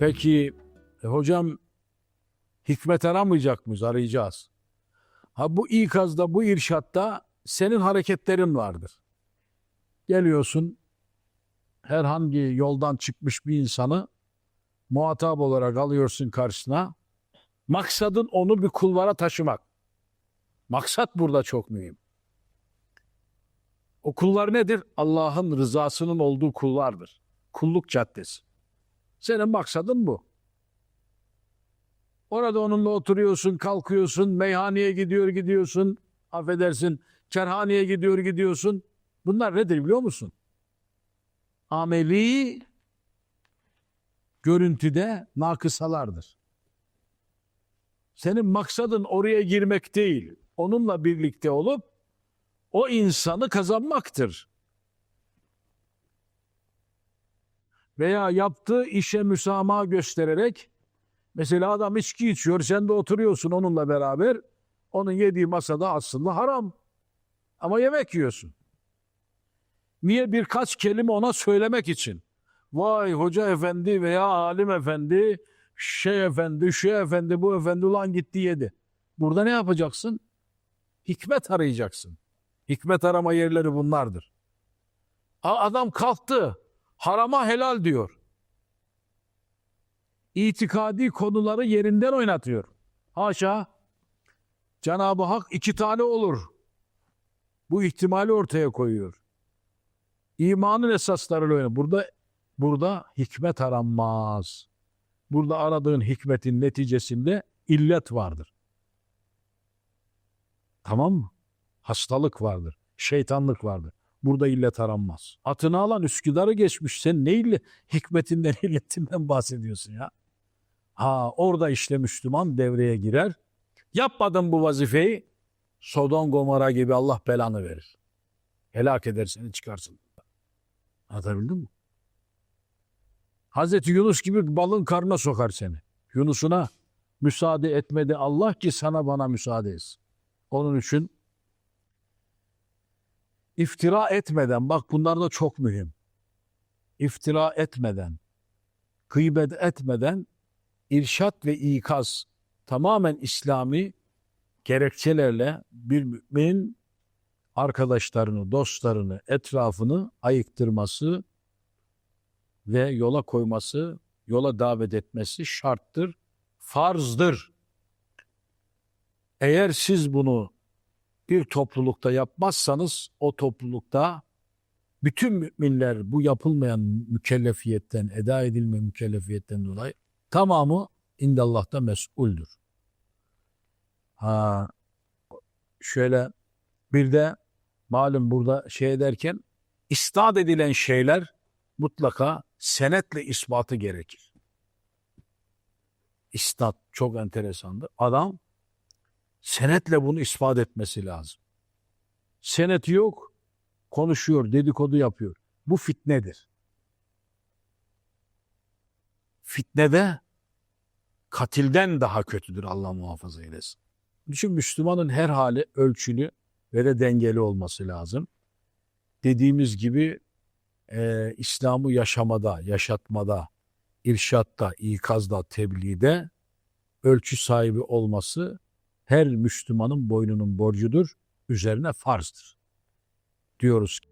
Peki e, hocam hikmet aramayacak mıyız? Arayacağız. Ha bu ikazda, bu irşatta senin hareketlerin vardır. Geliyorsun herhangi yoldan çıkmış bir insanı muhatap olarak alıyorsun karşısına. Maksadın onu bir kulvara taşımak. Maksat burada çok mühim. O kullar nedir? Allah'ın rızasının olduğu kullardır. Kulluk caddesi. Senin maksadın bu. Orada onunla oturuyorsun, kalkıyorsun, meyhaneye gidiyor gidiyorsun, affedersin, kerhaneye gidiyor gidiyorsun. Bunlar nedir biliyor musun? Ameli görüntüde nakısalardır. Senin maksadın oraya girmek değil, onunla birlikte olup o insanı kazanmaktır. Veya yaptığı işe müsamaha göstererek mesela adam içki içiyor, sen de oturuyorsun onunla beraber. Onun yediği masada aslında haram. Ama yemek yiyorsun. Niye birkaç kelime ona söylemek için? Vay hoca efendi veya alim efendi, şey efendi, şu efendi, bu efendi ulan gitti yedi. Burada ne yapacaksın? Hikmet arayacaksın. Hikmet arama yerleri bunlardır. Adam kalktı, harama helal diyor. İtikadi konuları yerinden oynatıyor. Haşa, Cenab-ı Hak iki tane olur. Bu ihtimali ortaya koyuyor. İmanın esaslarıyla oynuyor. Burada burada hikmet aranmaz. Burada aradığın hikmetin neticesinde illet vardır. Tamam mı? Hastalık vardır. Şeytanlık vardır. Burada illet aranmaz. Atını alan Üsküdar'ı geçmiş. Sen ne ille hikmetinden, illetinden bahsediyorsun ya? Ha orada işte Müslüman devreye girer. Yapmadın bu vazifeyi Sodom Gomorra gibi Allah belanı verir. Helak eder seni çıkarsın. Anlatabildim mi? Hazreti Yunus gibi balın karnına sokar seni. Yunus'una müsaade etmedi Allah ki sana bana müsaade etsin. Onun için iftira etmeden, bak bunlar da çok mühim. İftira etmeden, gıybet etmeden irşat ve ikaz tamamen İslami gerekçelerle bir mümin arkadaşlarını, dostlarını, etrafını ayıktırması ve yola koyması, yola davet etmesi şarttır, farzdır. Eğer siz bunu bir toplulukta yapmazsanız o toplulukta bütün müminler bu yapılmayan mükellefiyetten, eda edilme mükellefiyetten dolayı tamamı indallah'ta mesuldür. Ha şöyle bir de malum burada şey ederken istat edilen şeyler mutlaka senetle ispatı gerekir. İstat çok enteresandır. Adam senetle bunu ispat etmesi lazım. Senet yok, konuşuyor, dedikodu yapıyor. Bu fitnedir. Fitnede katilden daha kötüdür Allah muhafaza eylesin. Onun için Müslümanın her hali ölçülü ve de dengeli olması lazım. Dediğimiz gibi e, İslam'ı yaşamada, yaşatmada, irşatta, ikazda, tebliğde ölçü sahibi olması her Müslümanın boynunun borcudur, üzerine farzdır. Diyoruz ki